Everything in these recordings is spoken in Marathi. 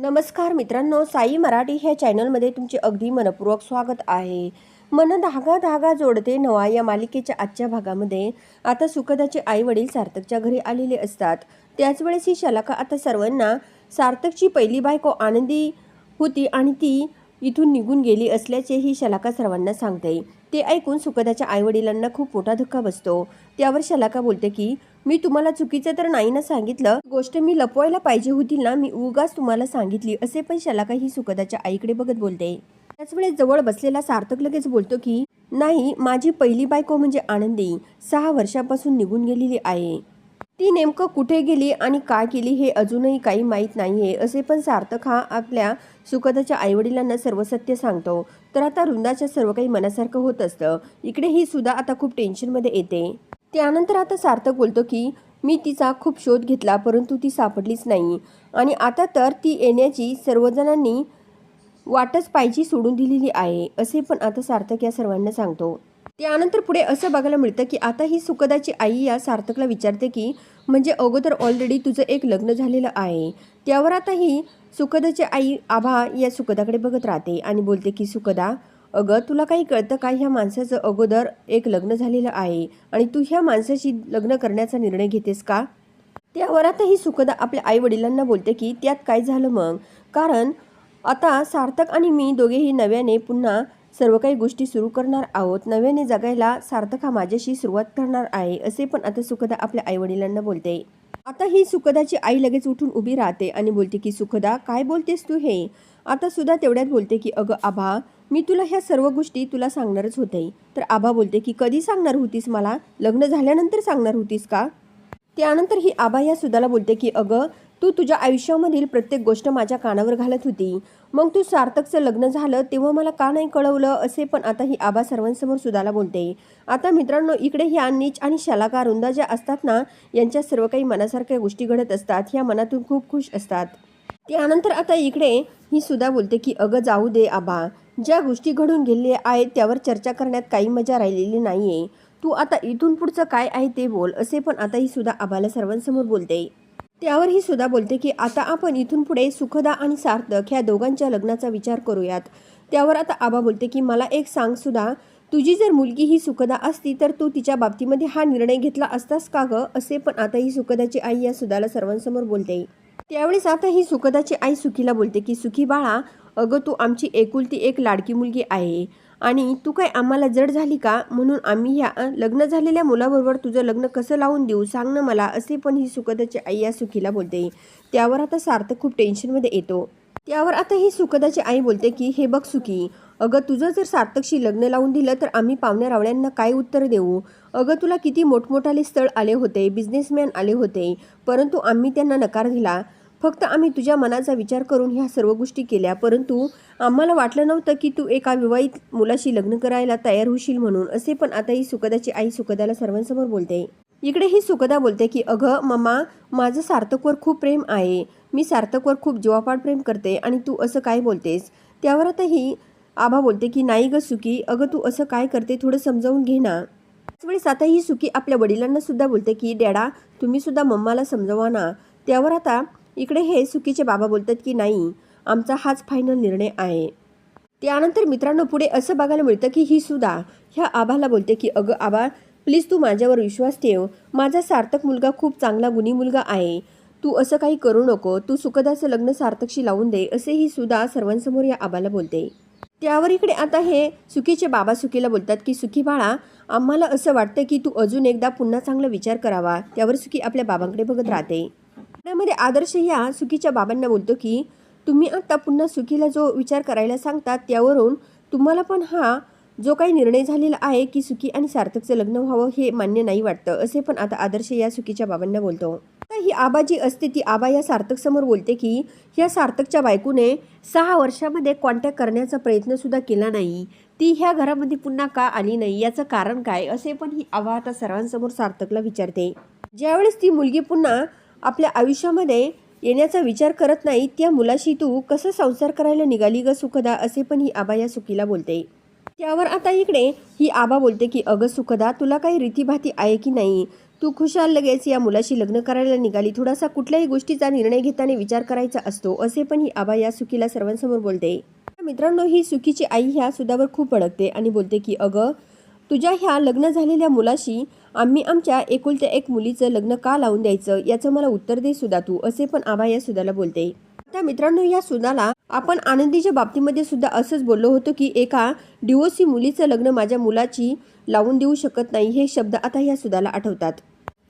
नमस्कार मित्रांनो साई मराठी ह्या चॅनलमध्ये तुमचे अगदी मनपूर्वक स्वागत आहे. मन धागा धागा जोडते नवा या मालिकेच्या आजच्या भागामध्ये. आता सुखदाचे आई वडील सार्थकच्या घरी आलेले असतात. त्याचवेळेस ही शलाका आता सर्वांना सार्थकची पहिली बायको आनंदी होती आणि ती इथून निघून गेली असल्याचे ही शलाका सर्वांना सांगते. ते ऐकून सुखदाच्या आईवडिलांना खूप मोठा धक्का बसतो. त्यावर शलाका बोलते की मी तुम्हाला चुकीचं तर नाही ना सांगितलं. गोष्ट मी लपवायला पाहिजे होती ना मी उगाच तुम्हाला सांगितली असे पण शलाका ही सुखदाच्या आईकडे बघत बोलते. त्याच वेळेस जवळ बसलेला सार्थक लगेच बोलतो की नाही माझी पहिली बायको म्हणजे आनंदी. सहा वर्षापासून निघून गेलेली आहे. ती नेमकं कुठे गेली आणि काय केली हे अजूनही काही माहीत नाही आहे असे पण सार्थक हा आपल्या सुखदाच्या आईवडिलांना सर्व सत्य सांगतो. तर आता वृंदाच्या सर्व काही मनासारखं होत असतं. इकडे ही सुद्धा आता खूप टेन्शनमध्ये येते. त्यानंतर आता सार्थक बोलतो की मी तिचा खूप शोध घेतला परंतु ती सापडलीच नाही. आणि आता तर ती येण्याची सर्वजणांनी वाटच पायची सोडून दिलेली आहे असे पण आता सार्थक या सर्वांना सांगतो. त्यानंतर पुढे असं बघायला मिळतं की आता ही सुखदाची आई या सार्थकला विचारते की म्हणजे अगोदर ऑलरेडी तुझं एक लग्न झालेलं आहे. त्यावर आता ही सुखदाची आई आभा या सुखदाकडे बघत राहते आणि बोलते की सुखदा अगं तुला काही कळतं का ह्या माणसाचं अगोदर एक लग्न झालेलं आहे आणि तू ह्या माणसाशी लग्न करण्याचा निर्णय घेतेस का? त्यावर आता ही सुखदा आपल्या आई वडिलांना बोलते की त्यात काय झालं मग? कारण आता सार्थक आणि मी दोघेही नव्याने पुन्हा सर्व काही गोष्टी सुरू करणार आहोत. नव्याने जगायला सार्थक हा माझ्याशी सुरुवात करणार आहे असे पण आता सुखदा आपल्या आईवडिलांना बोलते. आता ही सुखदाची आई लगेच उठून उभी राहते आणि बोलते की सुखदा काय बोलतेस तू हे? आता सुद्धा तेवढ्यात बोलते की अगं आभा मी तुला ह्या सर्व गोष्टी तुला सांगणारच होते. तर आभा बोलते की कधी सांगणार होतीस मला? लग्न झाल्यानंतर सांगणार होतीस का? त्यानंतर ही आबा या सुदाला बोलते की अगं तू तुझ्या आयुष्यामधील प्रत्येक गोष्ट माझ्या कानावर घालत होती. मग तू सार्थकचं लग्न झालं तेव्हा मला का नाही कळवलं असे पण आता ही आबा सर्वांसमोर सुदाला बोलते. आता मित्रांनो इकडे ह्या नीच आणि शलाका रुंदा ज्या असतात ना यांच्या सर्व काही मनासारख्या गोष्टी घडत असतात ह्या मनातून खूप खुश असतात. त्यानंतर आता इकडे ही सुद्धा बोलते की अगं जाऊ दे आबा. ज्या गोष्टी घडून गेलेल्या आहेत त्यावर चर्चा करण्यात काही मजा राहिलेली नाहीये. तू आता इथून पुढचं काय आहे ते बोल असे पण आता ही सुद्धा आबाला सर्वांसमोर बोलते. त्यावर ही सुद्धा बोलते की आता आपण इथून पुढे सुखदा आणि सार्थक ह्या दोघांच्या लग्नाचा विचार करूयात. त्यावर आता आबा बोलते की मला एक सांग सुद्धा तुझी जर मुलगी ही सुखदा असती तर तू तिच्या बाबतीमध्ये हा निर्णय घेतला असतास का ग? असे पण आता ही सुखदाची आई या सुदाला सर्वांसमोर बोलते. त्यावेळेस आता ही सुखदाची आई सुखीला बोलते की सुखी बाळा अगं तू आमची एकुलती एक लाडकी मुलगी आहे. आणि तू काय आम्हाला जड झाली का? म्हणून आम्ही ह्या लग्न झालेल्या मुलाबरोबर तुझं लग्न कसं लावून देऊ? सांग ना मला असे पण ही सुखदाची आई या सुखीला बोलते. त्यावर आता सार्थक खूप टेन्शनमध्ये येतो. त्यावर आता ही सुखदाची आई बोलते की हे बघ सुखी अगं तुझं जर सार्थकशी लग्न लावून दिलं तर आम्ही पाहुण्या रावण्यांना काय उत्तर देऊ? अगं तुला किती मोठमोठाले स्थळ आले होते बिझनेसमॅन आले होते परंतु आम्ही त्यांना नकार दिला. फक्त आम्ही तुझ्या मनाचा विचार करून ह्या सर्व गोष्टी केल्या परंतु आम्हाला वाटलं नव्हतं की तू एका विवाहित मुलाशी लग्न करायला तयार होशील म्हणून असे पण आता ही सुखदाची आई सुखदाला सर्वांसमोर बोलते. इकडे ही सुखदा बोलते की अगं मम्मा माझं सार्थकवर खूप प्रेम आहे. मी सार्थकवर खूप जीवापाड प्रेम करते आणि तू असं काय बोलतेस? त्यावर आता ही बोलते की नाही ग सुखी अगं तू असं काय करते थोडं समजावून घे ना. त्याचवेळेस आता ही सुखी आपल्या वडिलांना सुद्धा बोलते की डॅडा तुम्ही सुद्धा मम्माला समजवा ना. त्यावर आता इकडे हे सुकीचे बाबा बोलतात की नाही आमचा हाच फायनल निर्णय आहे. त्यानंतर मित्रांनो पुढे असं बघायला मिळतं की ही सुद्धा ह्या आबाला बोलते की अगं आबा प्लीज तू माझ्यावर विश्वास ठेव. माझा सार्थक मुलगा खूप चांगला गुणी मुलगा आहे. तू असं काही करू नको. तू सुखदाचं लग्न सार्थकशी लावून दे. असे ही सुद्धा सर्वांसमोर या आबाला बोलते. त्यावर इकडे आता हे सुखीचे बाबा सुखीला बोलतात की सुखी बाळा आम्हाला असं वाटतं की तू अजून एकदा पुन्हा चांगला विचार करावा. त्यावर सुखी आपल्या बाबांकडे बघत राहते. त्यामध्ये आदर्श या सुखीच्या बाबांना बोलतो की तुम्ही आता पुन्हा सुखीला जो विचार करायला सांगतात त्यावरून तुम्हाला पण हा जो काही निर्णय झालेला आहे की सुखी आणि सार्थकचं लग्न व्हावं हे मान्य नाही वाटतं असे पण आता आदर्श या सुखीच्या बाबांना बोलतो. आता ही आबा जी असते ती आबा या सार्थक समोर बोलते की ह्या सार्थकच्या बायकोने सहा वर्षामध्ये कॉन्टॅक्ट करण्याचा प्रयत्नसुद्धा केला नाही. ती ह्या घरामध्ये पुन्हा का आली नाही? याचं कारण काय? असे पण ही आबा आता सर्वांसमोर सार्थकला विचारते. ज्यावेळेस ती मुलगी पुन्हा आपल्या आयुष्यामध्ये येण्याचा विचार करत नाही त्या मुलाशी तू कसं संसार करायला निघाली ग सुखदा असे पण ही आबा या सुखीला बोलते. त्यावर आता इकडे ही आबा बोलते की अगं सुखदा तुला काही रीतीभाती आहे की नाही? तू खुशाल लगेच या मुलाशी लग्न करायला निघाली. थोडासा कुठल्याही गोष्टीचा निर्णय घेताना विचार करायचा असतो असे पण ही आबा या सुखीला सर्वांसमोर बोलते. मित्रांनो ही सुखीची आई ह्या सुद्धावर खूप भडकते आणि बोलते की अगं तुझ्या ह्या लग्न झालेल्या मुलाशी आम्ही आमच्या एकुलत्या एक मुलीचं लग्न का लावून द्यायचं याचं मला उत्तर दे सुद्धा तू असे पण आभा या सुधाला बोलते. आता मित्रांनो या सुधाला आपण आनंदीच्या बाबतीमध्ये सुद्धा असंच बोललो होतो की एका डिओसी मुलीचं लग्न माझ्या मुलाची लावून देऊ शकत नाही हे शब्द आता या सुधाला आठवतात.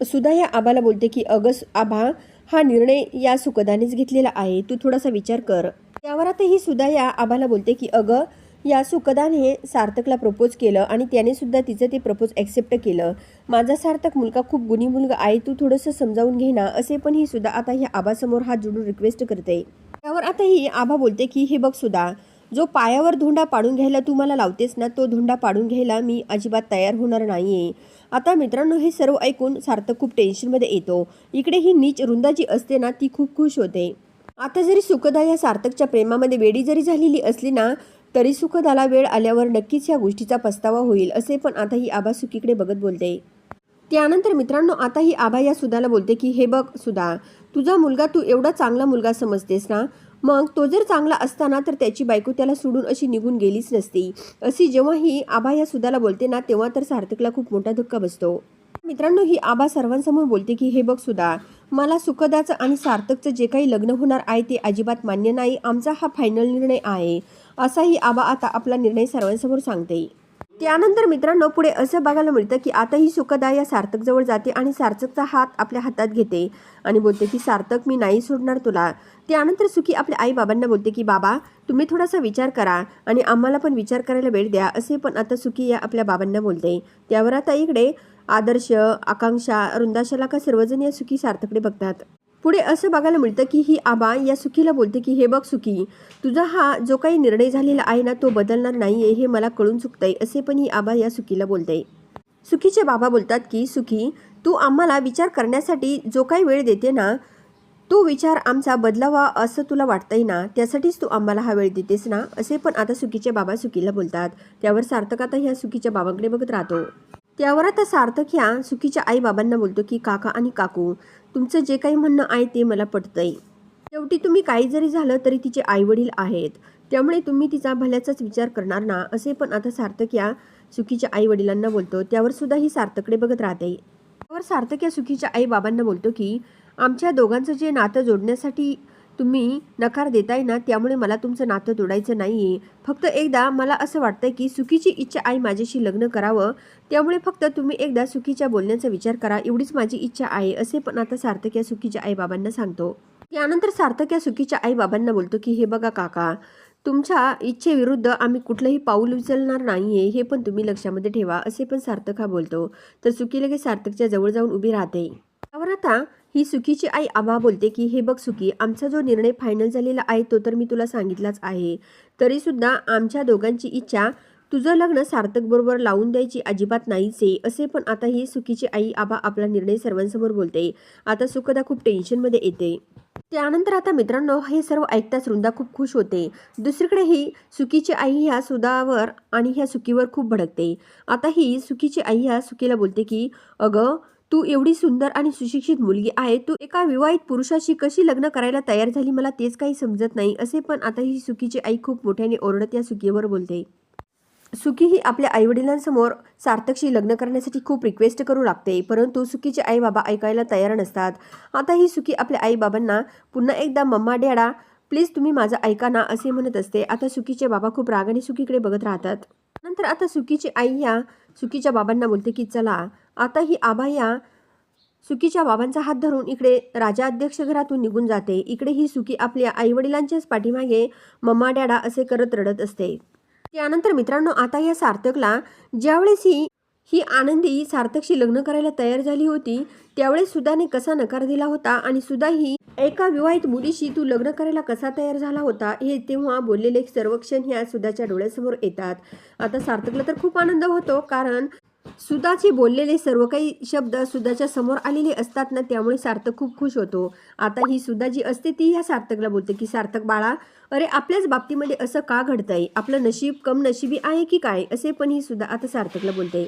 सुधा या आबाला बोलते की अगस आभा हा निर्णय या सुखदानेच घेतलेला आहे तू थोडासा विचार कर. त्यावर आता ही सुधा या आबाला बोलते की अगं या सुखदाने सार्थकला प्रपोज केलं आणि त्याने सुद्धा तिचं ते प्रपोज ॲक्सेप्ट केलं. माझा सार्थक मुलगा खूप गुणी मुलगा आहे तू थोडंसं समजावून घे ना असे पण ही सुद्धा आता ह्या आबासमोर हात जोडून रिक्वेस्ट करते. त्यावर आता ही आबा बोलते की हे बघ सुद्धा जो पायावर धोंडा पाडून घ्यायला तू मला लावतेस ना तो धोंडा पाडून घ्यायला मी अजिबात तयार होणार नाही आहे आता मित्रांनो हे सर्व ऐकून सार्थक खूप टेन्शनमध्ये येतो. इकडे ही नीच रुंदा जी असते ना ती खूप खुश होते. आता जरी सुखदा या सार्थकच्या प्रेमामध्ये वेडी जरी झालेली असली ना तरी सुखदाला वेळ आल्यावर नक्कीच या गोष्टीचा पस्तावा होईल असे पण आता ही आबा सुखीकडे बघत बोलते. त्यानंतर मित्रांनो आता ही आबा या सुधाला बोलते की हे बघ सुधा तुझा मुलगा तू एवढा चांगला मुलगा समजतेस ना? मग तो जर चांगला असताना तर त्याची बायको त्याला सोडून अशी निघून गेलीच नसती. अशी जेव्हा ही आबा या सुधाला बोलते ना तेव्हा तर सार्थकला खूप मोठा धक्का बसतो. मित्रांनो ही आबा सर्वांसमोर बोलते की हे बघ सुधा मला सुखदाचं आणि सार्थकचं जे काही लग्न होणार आहे ते अजिबात मान्य नाही. आमचा हा फायनल निर्णय आहे. असाही आबा आता आपला निर्णय सर्वांसमोर सांगते. त्यानंतर मित्रांनो पुढे असं बघायला मिळतं की आता ही सुखदा या सार्थकजवळ जाते आणि सार्थकचा हात आपल्या हातात घेते आणि बोलते की सार्थक मी नाही सोडणार तुला. त्यानंतर सुखी आपल्या आई बाबांना बोलते की बाबा तुम्ही थोडासा विचार करा आणि आम्हाला पण विचार करायला वेळ द्या. असे पण आता सुखी या आपल्या बाबांना बोलते. त्यावर आता इकडे आदर्श आकांक्षा वृंदाशाला का सर्वजण या सुखी सार्थकडे बघतात? पुढे असं बघायला मिळतं की ही आबा या सुखीला बोलते की हे बघ सुखी तुझा हा जो काही निर्णय झालेला आहे ना तो बदलणार नाही आहे हे मला कळून चुकतंय असे पण ही आबा या सुखीला बोलते. सुखीचे बाबा बोलतात की सुखी तू आम्हाला विचार करण्यासाठी जो काही वेळ देते ना तो विचार आमचा बदलावा असं तुला वाटतंय ना त्यासाठीच तू आम्हाला हा वेळ देतेस ना असे पण आता सुखीचे बाबा सुखीला बोलतात. त्यावर सार्थक आता ह्या सुखीच्या बाबांकडे बघत राहतो. त्यावर आता सार्थक ह्या सुखीच्या आई बाबांना बोलतो की काका आणि काकू तुमचं जे काही म्हणणं आहे ते मला पटतंय. शेवटी तुम्ही काही जरी झालं तरी तिचे आईवडील आहेत. त्यामुळे तुम्ही तिचा भल्याचाच विचार करणार ना असे पण आता सार्थक या सुखीच्या आई वडिलांना बोलतो. त्यावर सुद्धा ही सार्थकडे बघत राहते. त्यावर सार्थक या सुखीच्या आई बाबांना बोलतो की आमच्या दोघांचं जे नातं जोडण्यासाठी तुम्ही नकार देताय ना त्यामुळे मला तुमचं नातं तोडायचं नाही आहे फक्त एकदा मला असं वाटतं की सुखीची इच्छा आई माझ्याशी लग्न करावं त्यामुळे फक्त तुम्ही एकदा सुखीच्या बोलण्याचा विचार करा एवढीच माझी इच्छा आहे असे पण आता सार्थक या सुखीच्या आईबाबांना सांगतो. त्यानंतर सार्थक या सुखीच्या आईबाबांना बोलतो की हे बघा काका तुमच्या इच्छेविरुद्ध आम्ही कुठलंही पाऊल उचलणार नाही आहे हे पण तुम्ही लक्षामध्ये ठेवा असे पण सार्थक हा बोलतो. तर सुखी लगेच सार्थकच्या जवळ जाऊन उभी राहते. त्यावर आता ही सुखीची आई आबा बोलते की हे बघ सुखी आमचा जो निर्णय फायनल झालेला आहे तो तर मी तुला सांगितलाच आहे. तरीसुद्धा आमच्या दोघांची इच्छा तुझं लग्न सार्थक बरोबर लावून द्यायची अजिबात नाहीच आहे. असे पण आता ही सुखीची आई आबा आपला निर्णय सर्वांसमोर बोलते. आता सुखदा खूप टेन्शनमध्ये येते. त्यानंतर आता मित्रांनो हे सर्व ऐकताच वृंदा खूप खुश होते. दुसरीकडे ही सुखीची आई ह्या सुधावर आणि ह्या सुखीवर खूप भडकते. आता ही सुखीची आई ह्या सुखीला बोलते की अगं तू एवढी सुंदर आणि सुशिक्षित मुलगी आहे तू एका विवाहित पुरुषाशी कशी लग्न करायला तयार झाली मला तेच काही समजत नाही असे पण आता ही सुखीची आई खूप मोठ्याने ओरडत या सुखीवर बोलते. सुखी ही आपल्या आईवडिलांसमोर सार्थकशी लग्न करण्यासाठी खूप रिक्वेस्ट करू लागते परंतु सुखीचे आई बाबा ऐकायला तयार नसतात. आता ही सुखी आपल्या आईबाबांना पुन्हा एकदा मम्मा डॅडा प्लीज तुम्ही माझं ऐका ना असे म्हणत असते. आता सुखीचे बाबा खूप रागाने सुखीकडे बघत राहतात. नंतर आता सुखीची आई या सुखीच्या बाबांना बोलते की चला आता ही आबाया या सुखीच्या बाबांचा हात धरून इकडे राजा अध्यक्ष घरातून निघून जाते. इकडे ही सुखी आपल्या आईवडिलांच्याच पाठीमागे मम्मा डॅडा असे करत रडत असते. त्यानंतर मित्रांनो आता या सार्थकला ज्यावेळेस ही ही आनंदी सार्थकशी लग्न करायला तयार झाली होती त्यावेळेस सुधाने कसा नकार दिला होता आणि सुधा ही एका विवाहित मुलीशी तू लग्न करायला कसा तयार झाला होता हे तेव्हा बोललेले सर्व क्षण ह्या सुधाच्या डोळ्यासमोर येतात. आता सार्थकला तर खूप आनंद होतो कारण सुधाचे बोललेले सर्व काही शब्द सुधाच्या समोर आलेले असतात ना त्यामुळे सार्थक खूप खुश होतो. आता ही सुद्धा जी असते ती ह्या सार्थकला बोलते की सार्थक बाळा अरे आपल्याच बाबतीमध्ये असं का घडतंय? आपलं नशीब कम नशिबी आहे की काय? असे पण ही सुद्धा आता सार्थकला बोलते.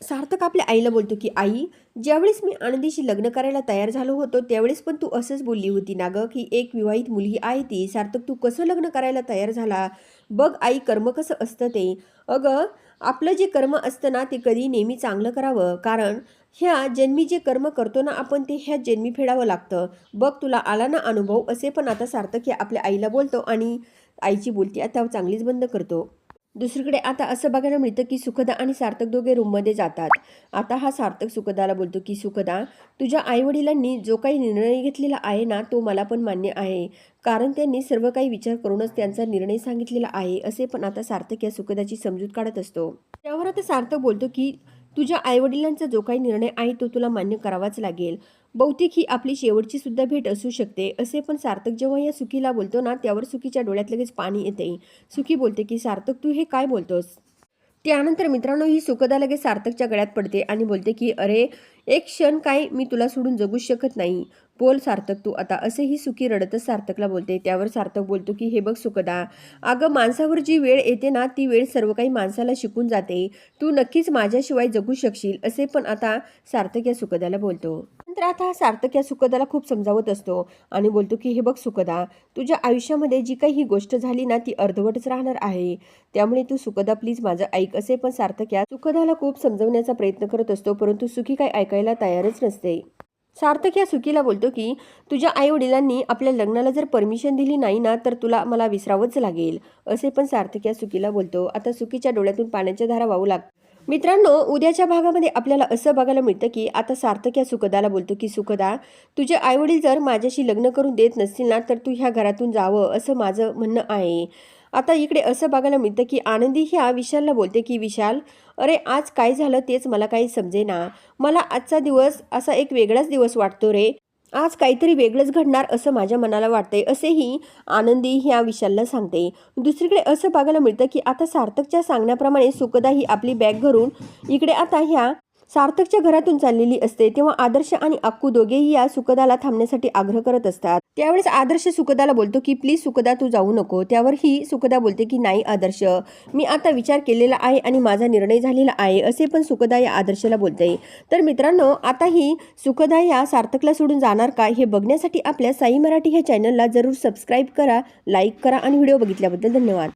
सार्थक आपल्या आईला बोलतो की आई ज्यावेळेस मी आनंदीशी लग्न करायला तयार झालो होतो त्यावेळेस पण तू असंच बोलली होती ना गं की एक विवाहित मुलगी आहे ती. सार्थक तू कसं लग्न करायला तयार झाला? बघ आई कर्म कसं असतं ते. अगं आपलं जे कर्म असतं ना ते कधी नेहमी चांगलं करावं? कारण ह्या जन्मी जे कर्म करतो ना आपण ते ह्या जन्मी फेडावं लागतं. बघ तुला आला ना अनुभव असे पण आता सार्थक हे आपल्या आईला बोलतो आणि आईची बोलती आता चांगलीच बंद करतो. दुसरीकडे आता असं बघायला मिळतं की सुखदा आणि सार्थक दोघे रूममध्ये जातात. आता हा सार्थक सुखदाला बोलतो की सुखदा तुझ्या आईवडिलांनी जो काही निर्णय घेतलेला आहे ना तो मला पण मान्य आहे. कारण त्यांनी सर्व काही विचार करूनच त्यांचा निर्णय सांगितलेला आहे असे पण आता सार्थक या सुखदाची समजूत काढत असतो. त्यावर आता सार्थक बोलतो की तुझ्या आईवडिलांचा जो काही निर्णय आहे तो तुला मान्य करावाच लागेल. बहुतेक ही आपली शेवटची सुद्धा भेट असू शकते असे पण सार्थक जेव्हा या सुखीला बोलतो ना त्यावर सुखीच्या डोळ्यात लगेच पाणी येते. सुखी बोलते की सार्थक तू हे काय बोलतोस? त्यानंतर मित्रांनो ही सुखदा लगेच सार्थकच्या गळ्यात पडते आणि बोलते की अरे एक क्षण काय मी तुला सोडून जगूच शकत नाही. बोल सार्थक तू. आता असेही सुखी रडतच सार्थकला बोलते. त्यावर सार्थक बोलतो की हे बघ सुखदा अगं माणसावर जी वेळ येते ना ती वेळ सर्व काही माणसाला शिकून जाते. तू नक्कीच माझ्याशिवाय जगू शकशील असे पण आता सार्थक या सुखदाला बोलतो. नंतर आता हा सार्थक या सुखदाला खूप समजावत असतो आणि बोलतो की हे बघ सुखदा तुझ्या आयुष्यामध्ये जी काही ही गोष्ट झाली ना ती अर्धवटच राहणार आहे. त्यामुळे तू सुखदा प्लीज माझं ऐक असे पण सार्थक या सुखदाला खूप समजवण्याचा प्रयत्न करत असतो. परंतु सुखी काही ऐकायला तयारच नसते. सार्थक या सुखीला बोलतो की तुझ्या आईवडिलांनी आपल्या लग्नाला जर परमिशन दिली नाही ना तर तुला मला विसरावंच लागेल. असे पण सार्थक या सुखीला बोलतो. आता सुकीच्या डोळ्यातून पाण्याच्या धारा वाहू लाग मित्रांनो उद्याच्या भागामध्ये आपल्याला असं बघायला मिळतं की आता सार्थक या सुखदाला बोलतो की सुखदा तुझे आईवडील जर माझ्याशी लग्न करून देत नसतील ना तर तू ह्या घरातून जावं असं माझं म्हणणं आहे. आता इकडे असं बघायला मिळतं की आनंदी ह्या विशालला बोलते की विशाल अरे आज काय झालं तेच मला काही समजेना. मला आजचा दिवस असा एक वेगळाच दिवस वाटतो रे. आज काहीतरी वेगळंच घडणार असं माझ्या मनाला वाटतंय असेही आनंदी ह्या विशालला सांगते. दुसरीकडे असं बघायला मिळतं की आता सार्थकच्या सांगण्याप्रमाणे सुखदा ही आपली बॅग घरून इकडे आता ह्या सार्थकच्या घरातून चाललेली असते तेव्हा आदर्श आणि अक्कू दोघेही या सुखदाला थांबण्यासाठी आग्रह करत असतात. त्यावेळेस आदर्श सुखदाला बोलतो की प्लीज सुखदा तू जाऊ नको. त्यावर ही सुखदा बोलते की नाही आदर्श मी आता विचार केलेला आहे आणि माझा निर्णय झालेला आहे असे पण सुखदा या आदर्शला बोलते. तर मित्रांनो आता ही सुखदा या सार्थकला सोडून जाणार का हे बघण्यासाठी आपल्या साई मराठी ह्या चॅनलला जरूर सबस्क्राईब करा लाईक करा आणि व्हिडिओ बघितल्याबद्दल धन्यवाद.